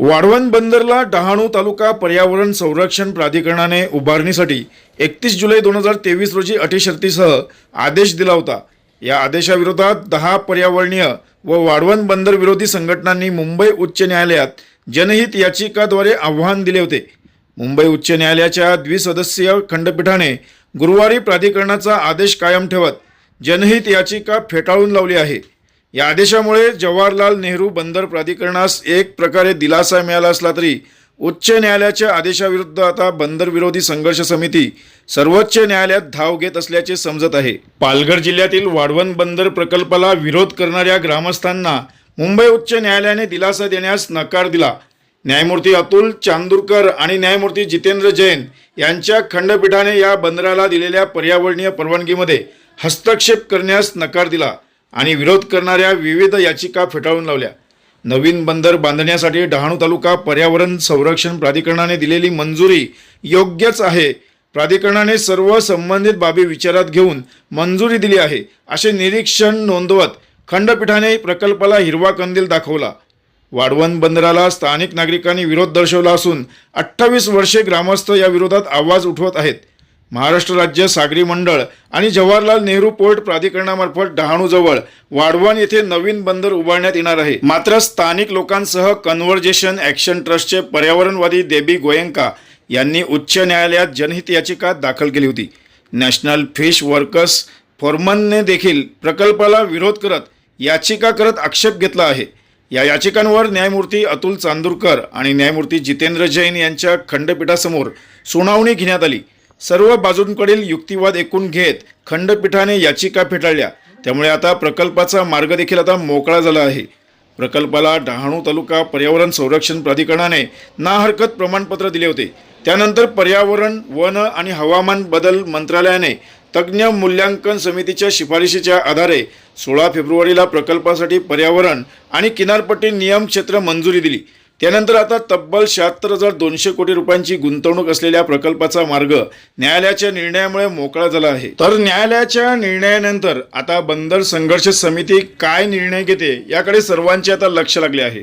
वाढवण बंदरला डहाणू तालुका पर्यावरण संरक्षण प्राधिकरणाने उभारणीसाठी एकतीस जुलै दोन हजार तेवीस रोजी अटी शर्तीसह आदेश दिला होता. या आदेशाविरोधात दहा पर्यावरणीय व वाढवण बंदर विरोधी संघटनांनी मुंबई उच्च न्यायालयात जनहित याचिकाद्वारे आव्हान दिले होते. मुंबई उच्च न्यायालयाच्या द्विसदस्यीय खंडपीठाने गुरुवारी प्राधिकरणाचा आदेश कायम ठेवत जनहित याचिका फेटाळून लावली आहे. या आदेशामुळे जवाहरलाल नेहरू बंदर प्राधिकरणास एक प्रकारे दिलासा मिळाला असला तरी उच्च न्यायालयाच्या आदेशाविरुद्ध आता बंदर विरोधी संघर्ष समिती सर्वोच्च न्यायालयात धाव घेत असल्याचे समजत आहे. पालघर जिल्ह्यातील वाढवण बंदर प्रकल्पाला विरोध करणाऱ्या ग्रामस्थांना मुंबई उच्च न्यायालयाने दिलासा देण्यास नकार दिला. न्यायमूर्ती अतुल चांदूरकर आणि न्यायमूर्ती जितेंद्र जैन यांच्या खंडपीठाने या बंदराला दिलेल्या पर्यावरणीय परवानगीमध्ये हस्तक्षेप करण्यास नकार दिला. आणि विरोध करणाऱ्या विविध याचिका फेटाळून लावल्या. नवीन बंदर बांधण्यासाठी डहाणू तालुका पर्यावरण संरक्षण प्राधिकरणाने दिलेली मंजुरी योग्यच आहे. प्राधिकरणाने सर्व संबंधित बाबी विचारात घेऊन मंजुरी दिली आहे असे निरीक्षण नोंदवत खंडपीठाने प्रकल्पाला हिरवा कंदील दाखवला. वाढवण बंदराला स्थानिक नागरिकांनी विरोध दर्शवला असून अठ्ठावीस वर्षे ग्रामस्थ या विरोधात आवाज उठवत आहेत. महाराष्ट्र राज्य सागरी मंडळ आणि जवाहरलाल नेहरू पोर्ट प्राधिकरणामार्फत डहाणूजवळ वाढवण येथे नवीन बंदर उभारण्यात येणार आहे. मात्र स्थानिक लोकांसह कन्व्हर्जेशन ॲक्शन ट्रस्टचे पर्यावरणवादी देबी गोयंका यांनी उच्च न्यायालयात जनहित याचिका दाखल केली होती. नॅशनल फिश वर्कर्स फोरमनने देखील प्रकल्पाला विरोध करत याचिका करत आक्षेप घेतला आहे. या याचिकांवर न्यायमूर्ती अतुल चांदूरकर आणि न्यायमूर्ती जितेंद्र जैन यांच्या खंडपीठासमोर सुनावणी घेण्यात आली. सर्व बाजूंकडील युक्तिवाद ऐकून घेत खंडपीठाने याचिका फेटाळल्या. त्यामुळे आता प्रकल्पाचा मार्ग देखील आता मोकळा झाला आहे. प्रकल्पाला डहाणू तालुका पर्यावरण संरक्षण प्राधिकरणाने ना हरकत प्रमाणपत्र दिले होते. त्यानंतर पर्यावरण वन आणि हवामान बदल मंत्रालयाने तज्ज्ञ मूल्यांकन समितीच्या शिफारशीच्या आधारे सोळा फेब्रुवारीला प्रकल्पासाठी पर्यावरण आणि किनारपट्टी नियम क्षेत्र मंजुरी दिली. त्यानंतर आता तब्बल शहात्तर हजार दोनशे कोटी रुपयांची गुंतवणूक असलेल्या प्रकल्पाचा मार्ग न्यायालयाच्या निर्णयामुळे मोकळा झाला आहे. तर न्यायालयाच्या निर्णयानंतर आता बंदर संघर्ष समिती काय निर्णय घेते याकडे सर्वांचे आता लक्ष लागले आहे.